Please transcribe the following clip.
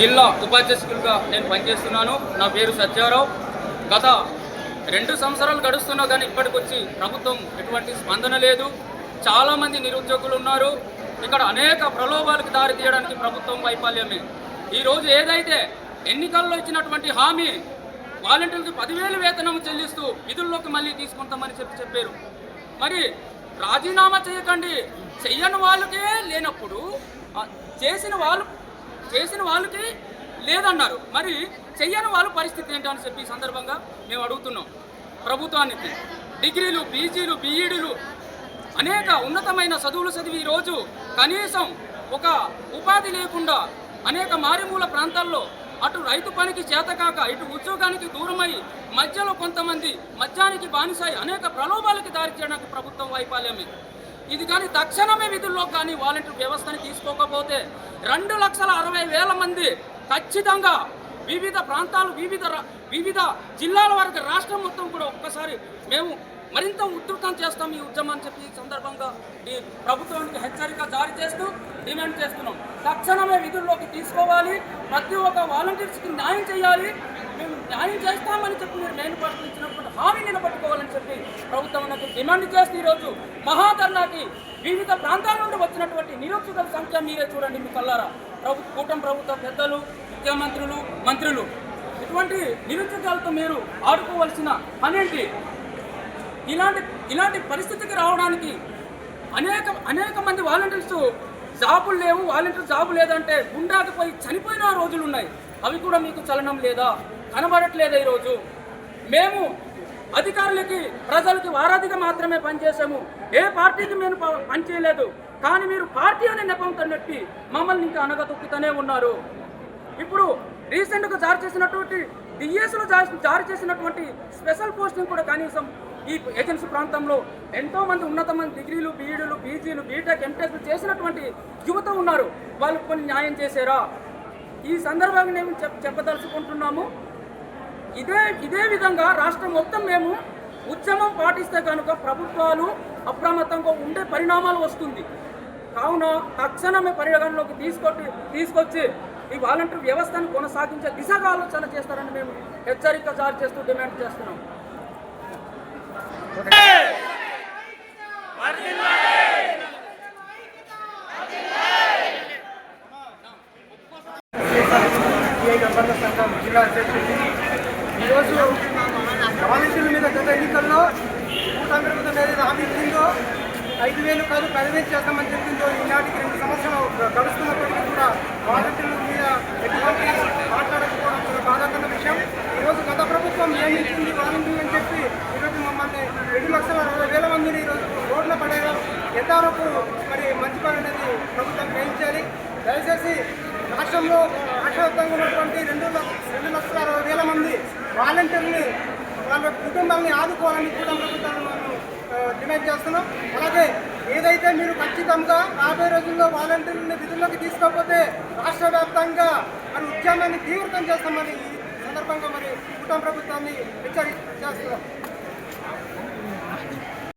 జిల్లా ఉపాధ్యక్షులుగా నేను పనిచేస్తున్నాను. నా పేరు సత్యారావు. గత రెండు సంవత్సరాలు గడుస్తున్నా కానీ ఇప్పటికొచ్చి ప్రభుత్వం ఎటువంటి స్పందన లేదు. చాలామంది నిరుద్యోగులు ఉన్నారు. ఇక్కడ అనేక ప్రలోభాలకు దారి తీయడానికి ప్రభుత్వం వైఫల్యమే. ఈరోజు ఏదైతే ఎన్నికల్లో ఇచ్చినటువంటి హామీ వాలంటీర్లకు పదివేలు వేతనం చెల్లిస్తూ విధుల్లోకి మళ్ళీ తీసుకుంటామని చెప్పి చెప్పారు. మరి రాజీనామా చేయకండి చెయ్యని వాళ్ళకే లేనప్పుడు చేసిన వాళ్ళు చేసిన వాళ్ళకి లేదన్నారు. మరి చెయ్యని వాళ్ళ పరిస్థితి ఏంటని చెప్పి ఈ సందర్భంగా మేము అడుగుతున్నాం. ప్రభుత్వానికి డిగ్రీలు పీజీలు బీఈడీలు అనేక ఉన్నతమైన చదువులు చదివి ఈరోజు కనీసం ఒక ఉపాధి లేకుండా అనేక మారుమూల ప్రాంతాల్లో అటు రైతు పనికి చేతకాక ఇటు ఉద్యోగానికి దూరమై మధ్యలో కొంతమంది మద్యానికి బానిసాయి అనేక ప్రలోభాలకి దారి చేయడానికి ప్రభుత్వం వైఫల్యమే. ఇది కానీ తక్షణమే విధుల్లో కానీ వాలంటీర్ వ్యవస్థని తీసుకోకపోతే రెండు లక్షల అరవై వేల మంది ఖచ్చితంగా వివిధ ప్రాంతాలు వివిధ వివిధ జిల్లాల వరకు రాష్ట్రం మొత్తం కూడా ఒక్కసారి మేము మరింత ఉధృతం చేస్తాం ఈ ఉద్యమం చెప్పి ఈ సందర్భంగా ఈ ప్రభుత్వానికి హెచ్చరిక జారీ చేస్తూ డిమాండ్ చేస్తున్నాం. తక్షణమే విధుల్లోకి తీసుకోవాలి. ప్రతి ఒక్క వాలంటీర్స్కి న్యాయం చేయాలి. మేము న్యాయం చేస్తామని చెప్పి మీరు నేను ప్రశ్నించినప్పుడు హామీ నిలబెట్టుకోవాలని చెప్పి ప్రభుత్వం డిమాండ్ చేస్తూ ఈరోజు మహాధర్నాకి వివిధ ప్రాంతాల నుండి వచ్చినటువంటి నిరుద్యోగుల సంఖ్య మీరే చూడండి మీ కల్లారా ప్రభు కూటమి ప్రభుత్వ పెద్దలు ముఖ్యమంత్రులు మంత్రులు. ఇటువంటి నిరుద్యోగాలతో మీరు ఆడుకోవాల్సిన పనేంటి? ఇలాంటి ఇలాంటి పరిస్థితికి రావడానికి అనేక అనేక మంది వాలంటీర్స్ జాబులు లేవు. వాలంటీర్ జాబు లేదంటే గుండాకపోయి చనిపోయిన రోజులు ఉన్నాయి అవి కూడా మీకు చలనం లేదా? కనబడట్లేదా ఈరోజు? మేము అధికారులకి ప్రజలకి వారాధిగా మాత్రమే పనిచేసాము ఏ పార్టీకి మేము ప- పనిచేయలేదు. కానీ మీరు పార్టీ అనే నెపంతో నెట్టి మమ్మల్ని ఇంకా అనగతొక్కుతూనే ఉన్నారు. ఇప్పుడు రీసెంట్గా జారీ చేసినటువంటి డిఎస్లో జారీ చేసినటువంటి స్పెషల్ పోస్టింగ్ కూడా కనీసం ఈ ఏజెన్సీ ప్రాంతంలో ఎంతో మంది ఉన్నతమైన డిగ్రీలు బీఈడీలు పీజీలు బీటెక్ ఎంటెక్లు చేసినటువంటి యువత ఉన్నారు. వాళ్ళు కొన్ని న్యాయం చేశారా? ఈ సందర్భంగా మేము చెప్ చెప్పదలుచుకుంటున్నాము. ఇదే ఇదే విధంగా రాష్ట్రం మొత్తం మేము ఉద్యమం పాటిస్తే కనుక ప్రభుత్వాలు అప్రమత్తంగా ఉండే పరిణామాలు వస్తుంది. కావున తక్షణమే పరిగణలోకి తీసుకొచ్చి తీసుకొచ్చి ఈ వాలంటీర్ వ్యవస్థను కొనసాగించే దిశగా ఆలోచన చేస్తారని మేము హెచ్చరిక జారీ చేస్తూ డిమాండ్ చేస్తున్నాం. జిల్లా అధ్యక్షుడిని ఈరోజు వాలంటీర్ల మీద గత ఎన్నికల్లో కూటమి ప్రభుత్వం ఏదైతే హామీ ఇచ్చిందో ఐదు వేలు కాదు పదివేలు చేస్తామని చెప్పిందో ఈనాటికి రెండు సంవత్సరాలు గడుస్తున్నప్పటికీ కూడా వాలంటీర్ల మీద ఎటువంటి మాట్లాడకపోవడం చాలా బాధాకరమైన విషయం. ఈరోజు గత ప్రభుత్వం నియమించింది వాలంటీర్లు అని చెప్పి ఈరోజు మమ్మల్ని రెండు లక్షల అరవై వేల మందిని ఈరోజు రోడ్ల పడేయడం ఎంతవరకు మరి మంచి పని అనేది ప్రభుత్వం గ్రహించాలి? దయచేసి రాష్ట్రంలో రాష్ట్రవ్యాప్తంగా ఉన్నటువంటి రెండు రెండు లక్షల వాలంటీర్ని వాళ్ళ కుటుంబాన్ని ఆదుకోవాలని కూడా ప్రభుత్వాన్ని మనం డిమాండ్ చేస్తున్నాం. అలాగే ఏదైతే మీరు ఖచ్చితంగా రాబోయే రోజుల్లో వాలంటీర్ని విధుల్లోకి తీసుకోకపోతే రాష్ట్ర వ్యాప్తంగా మరి ఉద్యమాన్ని తీవ్రతం చేస్తామని ఈ సందర్భంగా మరి కుటుంబ ప్రభుత్వాన్ని హెచ్చరిక చేస్తున్నాం